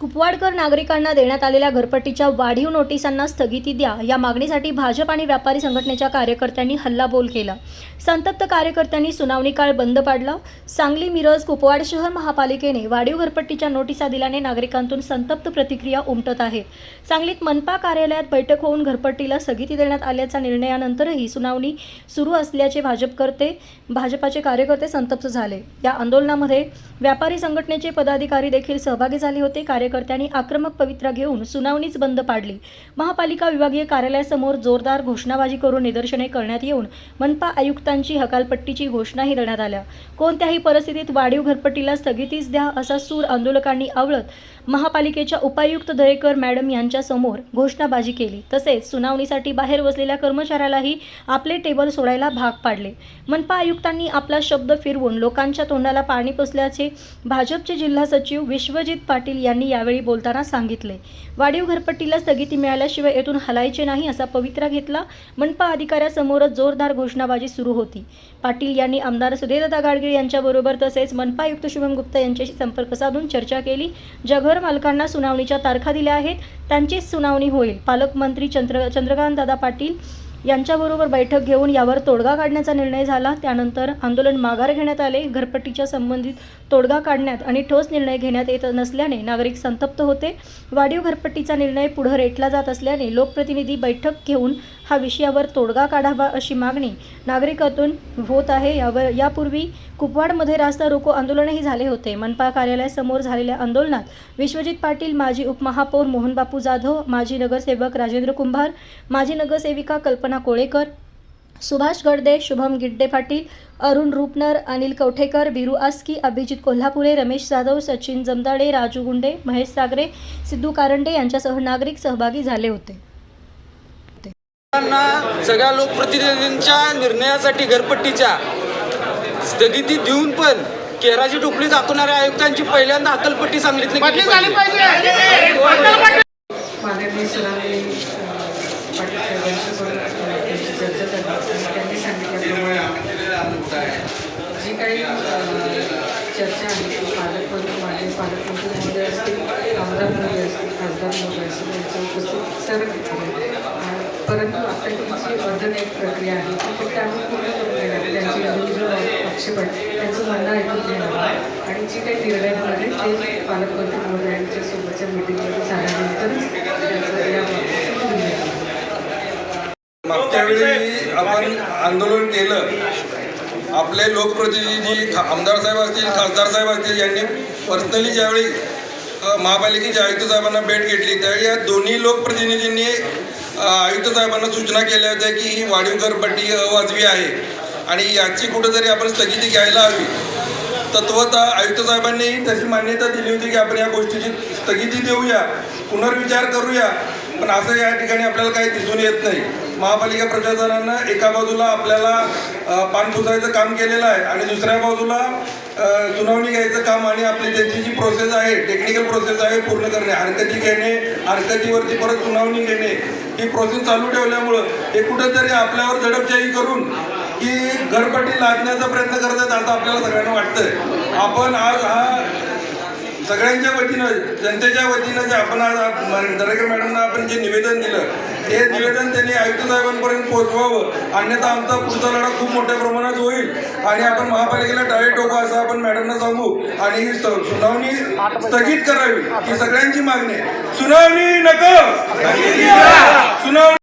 कुपवाडकर नागरिकांना देण्यात आलेल्या घरपट्टीच्या वाढीव नोटिसांना स्थगिती द्या या मागणीसाठी भाजप आणि व्यापारी संघटनेच्या कार्यकर्त्यांनी हल्लाबोल केला. संतप्त कार्यकर्त्यांनी सुनावणी काळ बंद पाडला. सांगली मिरज कुपवाड शहर महापालिकेने वाढीव घरपट्टीच्या नोटिसा दिल्याने नागरिकांतून संतप्त प्रतिक्रिया उमटत आहेत सांगलीत मनपा कार्यालयात बैठक होऊन घरपट्टीला स्थगिती देण्यात आल्याच्या निर्णयानंतरही सुनावणी सुरू असल्याचे भाजपकर्ते भाजपाचे कार्यकर्ते संतप्त झाले. या आंदोलनामध्ये व्यापारी संघटनेचे पदाधिकारी देखील सहभागी झाले होते. कार्य कार्यकर्त्यांनी आक्रमक पवित्रा घेऊन सुनावणीच बंद पाडली. महापालिका विभागीय कार्यालयासमोर जोरदार घोषणाबाजी करून निदर्शने करण्यात येऊन मनपा आयुक्तांची हकालपट्टीची घोषणाही देण्यात आल्या. कोणत्याही परिस्थितीत वाढीव घरपट्टीला स्थगितीच द्या असा सूर आंदोलकांनी आवळत महापालिकेच्या उपायुक्त दरेकर मॅडम यांच्यासमोर घोषणाबाजी केली. तसेच सुनावणीसाठी बाहेर बसलेल्या कर्मचाऱ्यालाही आपले टेबल सोडायला भाग पाडले. मनपा आयुक्तांनी आपला शब्द फिरवून लोकांच्या तोंडाला पाणी पसल्याचे भाजपचे जिल्हा सचिव विश्वजित पाटील यांनी या यावेळी बोलताना सांगितले. वाढीव घरपट्टीला स्थगिती मिळाल्याशिवाय येथून हलायचे नाही असा पवित्रा घेतला. मनपा अधिकाऱ्यासमोरच जोरदार घोषणाबाजी सुरू होती. पाटील यांनी आमदार सुधीरदा गाडगीळ यांच्याबरोबर तसेच मनपा आयुक्त शुभम गुप्ता यांच्याशी संपर्क साधून चर्चा केली. ज्या घर मालकांना सुनावणीच्या तारखा दिल्या आहेत त्यांचीच सुनावणी होईल. पालकमंत्री चंद्र चंद्रकांत दादा पाटील यांच्याबरोबर बैठक घेऊन यावर तोडगा काढण्याचा निर्णय झाला. त्यानंतर आंदोलन माघार घेण्यात आले. घरपट्टीच्या संबंधित तोडगा काढण्यात आणि ठोस निर्णय घेण्यात येत नसल्याने नागरिक संतप्त होते. वाढीव घरपट्टीचा निर्णय पुढे रेटला जात असल्याने लोकप्रतिनिधी बैठक घेऊन हा विषयावर तोडगा काढावा अशी मागणी नागरिकातून होत आहे. यावर यापूर्वी कुपवाडमध्ये रास्ता रोको आंदोलनही झाले होते. मनपा कार्यालयासमोर झालेल्या आंदोलनात विश्वजित पाटील माजी उपमहापौर मोहनबापू जाधव माजी नगरसेवक राजेंद्र कुंभार माजी नगरसेविका कल्पना कोळेकर सुभाष गडदे शुभम गिड्डे पाटील अरुण रूपनर अनिल कवठेकर बिरू आस्की अभिजित कोल्हापुरे रमेश जाधव सचिन जमदाडे राजू गुंडे महेश सागरे सिद्धू कारंडे यांच्यासह नागरिक सहभागी झाले होते. सगळ्या लोकप्रतिनिधींच्या निर्णयासाठी घरपट्टीच्या स्थगिती देऊन पण केराची टोपली दाखवणाऱ्या आयुक्तांची पहिल्यांदा हकलपट्टी सांगलीत बदली झाली पाहिजे. माननीय सरांनी त्यांची चर्चा झाली त्यांनी सांगितल्याप्रमाणे जी काही चर्चा आहे ती पालकमंत्री माननीय पालकमंत्री महोदय असतील आमदार महोदय असतील खासदार महोदय असतील यांच्या उपस्थित सर्व परंतु आताची जी अर्धन एक प्रक्रिया आहे ती फक्त आम्ही पूर्ण करून देणार त्यांची इंडिव्हिज्युअल आक्षेप त्यांचं म्हणणं ऐकून घेणार आणि जी काही निर्णय होणार ते पालकमंत्री महोदयांच्या सोबतच्या मिटिंगमध्ये झाल्यानंतरच त्याचं या मागच्या वेळी आपण आंदोलन केलं. आपले लोकप्रतिनिधी आमदार साहेब असतील खासदार साहेब असतील यांनी पर्सनली ज्यावेळी महापालिकेच्या आयुक्त साहेबांना भेट घेतली त्यावेळी या दोन्ही लोकप्रतिनिधींनी आयुक्त साहेबांना सूचना केल्या होत्या की ही वाढीव करपट्टी अवाजवी आहे. आणि याची कुठंतरी आपण स्थगिती घ्यायला हवी. तत्वता आयुक्त साहेबांनी तशी मान्यता दिली होती की आपण या गोष्टीची स्थगिती देऊया पुनर्विचार करूया पण असं या ठिकाणी आपल्याला काही दिसून येत नाही. महापालिका प्रशासनानं एका बाजूला आपल्याला पान पुसायचं काम केलेलं आहे आणि दुसऱ्या बाजूला सुनावणी घ्यायचं काम आणि आपली त्यांची जी प्रोसेस आहे टेक्निकल प्रोसेस आहे पूर्ण करणे हरकती घेणे हरकतीवरती परत सुनावणी घेणे ही प्रोसेस चालू ठेवल्यामुळं हे कुठंतरी आपल्यावर झडपशाही करून की घरपट्टी लादण्याचा प्रयत्न करतात असं आपल्याला सगळ्यांना वाटतंय. आपण आज हा सगळ्यांच्या वतीनं जनतेच्या वतीनं जे आपण आज दरेकर मॅडमना आपण जे निवेदन दिलं ते निवेदन त्यांनी आयुक्त साहेबांपर्यंत पोहोचवावं. अन्यथा आमचा पुढचा लढा खूप मोठ्या प्रमाणात होईल. आणि आपण महापालिकेला टाळे टोकू असं आपण मॅडमना सांगू. आणि ही सुनावणी स्थगित करावी. ही सगळ्यांची मागणी आहे. सुनावणी नको. सुनावणी